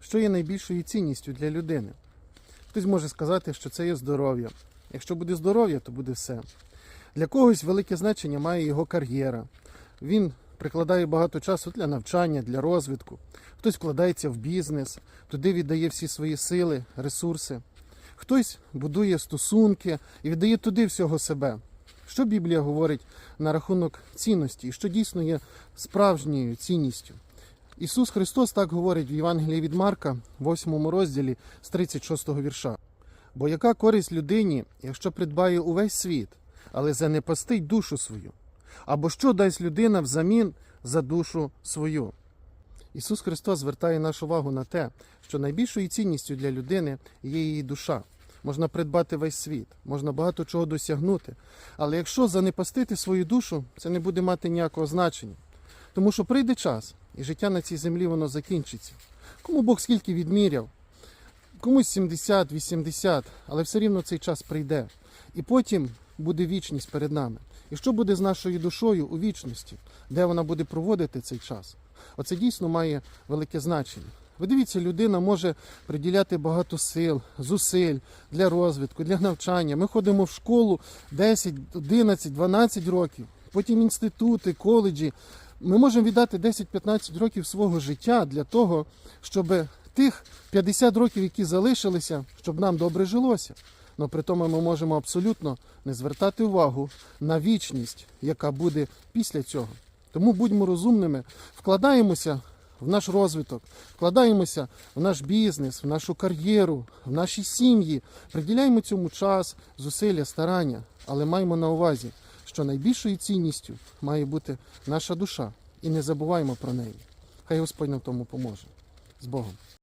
що є найбільшою цінністю для людини. Хтось може сказати, що це є здоров'я. Якщо буде здоров'я, то буде все. Для когось велике значення має його кар'єра. Він прикладає багато часу для навчання, для розвитку. Хтось вкладається в бізнес, туди віддає всі свої сили, ресурси. Хтось будує стосунки і віддає туди всього себе. Що Біблія говорить на рахунок цінності, і що дійсно є справжньою цінністю? Ісус Христос так говорить в Євангелії від Марка, 8 розділі з 36 вірша. Бо яка користь людині, якщо придбає увесь світ, але занепастить душу свою? Або що дасть людина взамін за душу свою? Ісус Христос звертає нашу увагу на те, що найбільшою цінністю для людини є її душа. Можна придбати весь світ, можна багато чого досягнути. Але якщо занепастити свою душу, це не буде мати ніякого значення. Тому що прийде час, і життя на цій землі воно закінчиться. Кому Бог скільки відміряв, комусь 70, 80, але все рівно цей час прийде. І потім буде вічність перед нами. І що буде з нашою душою у вічності, де вона буде проводити цей час? Оце дійсно має велике значення. Ви дивіться, людина може приділяти багато сил, зусиль для розвитку, для навчання. Ми ходимо в школу 10, 11, 12 років, потім інститути, коледжі. Ми можемо віддати 10-15 років свого життя для того, щоб тих 50 років, які залишилися, щоб нам добре жилося. Но при тому ми можемо абсолютно не звертати увагу на вічність, яка буде після цього. Тому будьмо розумними, вкладаємося в наш розвиток, вкладаємося в наш бізнес, в нашу кар'єру, в наші сім'ї, приділяємо цьому час, зусилля, старання, але маємо на увазі, що найбільшою цінністю має бути наша душа, і не забуваємо про неї. Хай Господь нам тому поможе. З Богом.